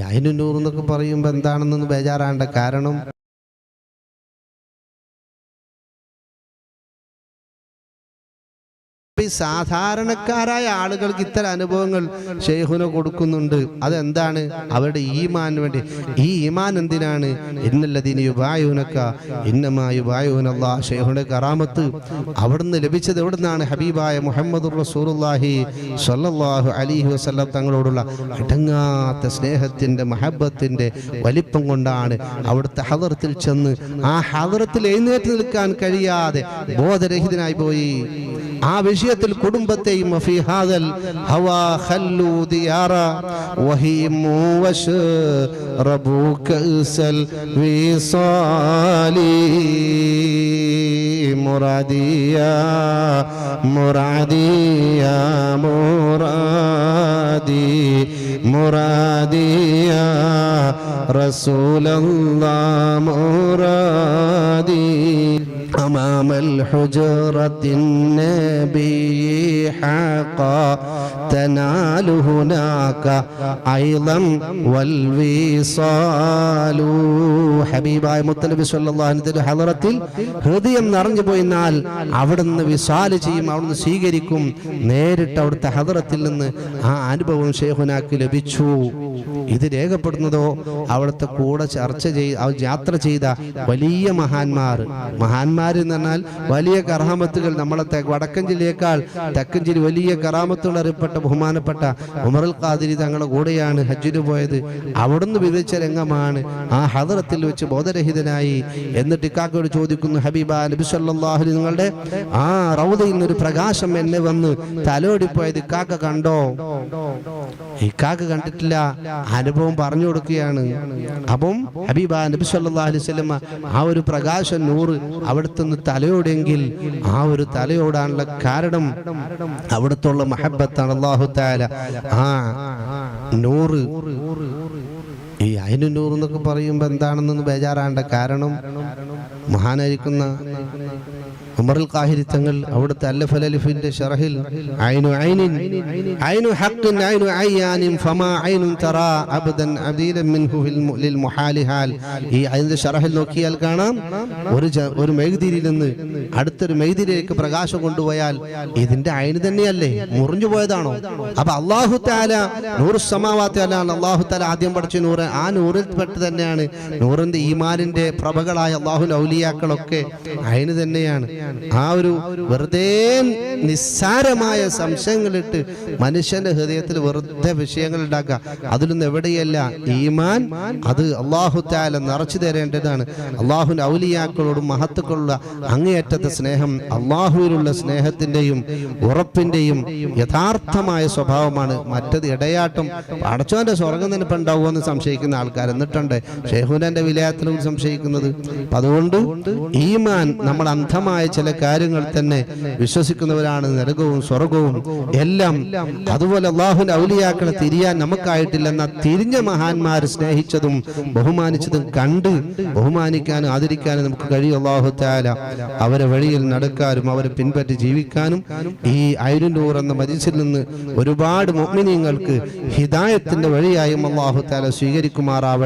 അയിനൂർ എന്നൊക്കെ പറയുമ്പോൾ എന്താണെന്നൊന്ന് ബേജാറാണ്ട കാരണം ഇപ്പൊ ഈ സാധാരണക്കാരായ ആളുകൾക്ക് ഇത്തരം അനുഭവങ്ങൾ ഷെയ്ഹുന കൊടുക്കുന്നുണ്ട്. അതെന്താണ്? അവരുടെ ഈമാന് വേണ്ടി. ഈ ഈമാൻ എന്തിനാണ്? ഇന്നല്ലതിന് യുബായുനക്ക ഇന്നമായു ബായുനല്ലാ ഷെയ്ഹുന കറാമത്ത്. അവിടുന്ന് ലഭിച്ചത് എവിടുന്നാണ്? ഹബീബായ മുഹമ്മദ് റസൂലുള്ളാഹി സ്വല്ലല്ലാഹു അലൈഹി വസല്ലം തങ്ങളോടുള്ള അടങ്ങാത്ത സ്നേഹത്തിന്റെ മഹബത്തിന്റെ വലിപ്പം കൊണ്ടാണ് അവിടുത്തെ ഹദറത്തിൽ ചെന്ന് ആ ഹദറത്തിൽ എഴുന്നേറ്റ് നിൽക്കാൻ കഴിയാതെ ബോധരഹിതനായി പോയി. ആ വിഷയത്തിൽ കുടുംബത്തെയും ഫീ ഹാദൽ ഹവാ ഖല്ലൂ ദിയാറ വഹീമു വശറബു കഅസൽ വിസാലി മുറാദിയ മുറാദിയ മുറാദി മുറാദിയ റസൂലല്ലാഹ് മുറാദി أمام الحجرة النبي حقا تنال هناك أيضا والوصال ഹബീബായ മുത്തലബി സല്ലാഹുന്റെ ഹലറത്തിൽ ഹൃദയം നിറഞ്ഞു പോയിന്നാൽ അവിടുന്ന് വിശാല് ചെയ്യും അവിടുന്ന് സ്വീകരിക്കും നേരിട്ട് അവിടുത്തെ ഹലറത്തിൽ നിന്ന് ആ അനുഭവം ഷേഖുനാക്ക് ലഭിച്ചു ഇത് രേഖപ്പെടുന്നതോ അവിടുത്തെ കൂടെ ചർച്ച ചെയ്ത് യാത്ര ചെയ്ത വലിയ മഹാന്മാർ. മഹാന്മാർ എന്ന് പറഞ്ഞാൽ വലിയ കറാമത്തുകൾ നമ്മളെ വടക്കൻ ജില്ലയേക്കാൾ തെക്കൻ ജില്ല വലിയ കറാമത്തുകൾ അറിയപ്പെട്ട ബഹുമാനപ്പെട്ട ഉമറുൽ ഖാദിരി തങ്ങളുടെ കൂടെയാണ് ഹജ്ജിന് പോയത്. അവിടുന്ന് വിവരിച്ച രംഗമാണ് ആ ഹദറത്തിൽ വെച്ച് ബോധരഹിതനായി. എന്നിട്ട് ഇക്കാക്കയോട് ചോദിക്കുന്നു ഹബീബ നബി അലൈഹി നിങ്ങളുടെ ആ റൗദയിൽ നിന്നൊരു പ്രകാശം എന്നെ വന്ന് തലോടിപ്പോയത് ഇക്കാക്ക കണ്ടോ? ഇക്കാക്ക് കണ്ടിട്ടില്ല. അനുഭവം പറഞ്ഞു കൊടുക്കുകയാണ്. അപ്പം ഹബീബ നബി സല്ലല്ലാഹു അലൈഹി വസല്ലമ ആ ഒരു പ്രകാശം നൂറ് അവിടുത്തെ നിന്ന് തലയോടെങ്കിൽ ആ ഒരു തലയോടാനുള്ള കാരണം അവിടുത്തുള്ള മഹബത്താണ് അള്ളാഹു താല ആ നൂറ്. ഈ അയിനു നൂറ് എന്നൊക്കെ പറയുമ്പോൾ എന്താണെന്നൊന്ന് ബേജാറാണ്ട കാരണം മഹാനായിരിക്കുന്ന ഉമറുൽ ഖാഹിരി തങ്ങൾ അവിടുത്തെ അല്ലഫ് അലിഫിന്റെ ഷറഹിൽ ഐനു ഐനിൻ ഐനു ഹഖിൻ ഐനു ഐയാനിൻ ഫമാ ഐനുൻ തറാ അബ്ദൻ അദീലൻ മിൻഹു ഫിൽ മുലിൽ മുഹാലിഹാൽ. ഈ അതിന്റെ ഷറഹിൽ നോക്കിയാൽ കാണാം. ഒരു ഒരു മെഴുകുതിരിയിൽ നിന്ന് അടുത്തൊരു മെഴുതിരിയിലേക്ക് പ്രകാശം കൊണ്ടുപോയാൽ ഇതിന്റെ ഐന് തന്നെയല്ലേ? മുറിഞ്ഞു പോയതാണോ? അപ്പൊ അള്ളാഹു താല നൂറ് സമാവാത്തലാണ് അള്ളാഹു താല ആദ്യം പഠിച്ച നൂറ്. ആ നൂറിൽ പെട്ട് തന്നെയാണ് നൂറിന്റെ ഈമാനിന്റെ പ്രഭകളായ അള്ളാഹു ഔലിയാക്കളൊക്കെ അയിന് തന്നെയാണ്. ആ ഒരു വെറുതെ നിസ്സാരമായ സംശയങ്ങളിട്ട് മനുഷ്യന്റെ ഹൃദയത്തിൽ വെറുതെ വിഷയങ്ങൾ ഉണ്ടാക്കുക. അതിലൊന്നും എവിടെയല്ല ഈമാൻ? അത് അള്ളാഹു താല നിറച്ചു തരേണ്ടതാണ്. അള്ളാഹു ഔലിയാക്കളോടും മഹത്തുക്കളുള്ള അങ്ങേയറ്റത്തെ സ്നേഹം അള്ളാഹുവിലുള്ള സ്നേഹത്തിന്റെയും ഉറപ്പിന്റെയും യഥാർത്ഥമായ സ്വഭാവമാണ്. മറ്റത് ഇടയാട്ടം. അടച്ചോന്റെ സ്വർഗം തന്നെ ഇപ്പം ഉണ്ടാവുമെന്ന് സംശയിക്കുന്ന ആൾക്കാർ എന്നിട്ടുണ്ട്. ഷെഹുനന്റെ വിലയത്തിലും സംശയിക്കുന്നത്. അതുകൊണ്ട് ഈമാൻ നമ്മൾ അന്ധമായ ചില കാര്യങ്ങൾ തന്നെ വിശ്വസിക്കുന്നവരാണ് നരകവും സ്വർഗവും എല്ലാം. അതുപോലെ അള്ളാഹുവിന്റെ ഔലിയാക്കളെ തിരിയാൻ നമുക്കായിട്ടില്ലെന്ന തിരിഞ്ഞ മഹാന്മാർ സ്നേഹിച്ചതും ബഹുമാനിച്ചതും കണ്ട് ബഹുമാനിക്കാനും ആദരിക്കാനും നമുക്ക് കഴിയും അള്ളാഹു താല അവരെ വഴിയിൽ നടക്കാനും അവരെ പിൻപറ്റി ജീവിക്കാനും ഈ ഐരുന്നൂർ എന്ന മജിസിൽ നിന്ന് ഒരുപാട് മുഅ്മിനീങ്ങൾക്ക് ഹിദായത്തിന്റെ വഴിയായും അള്ളാഹു താല സ്വീകരിക്കുമാറാവട്ടെ.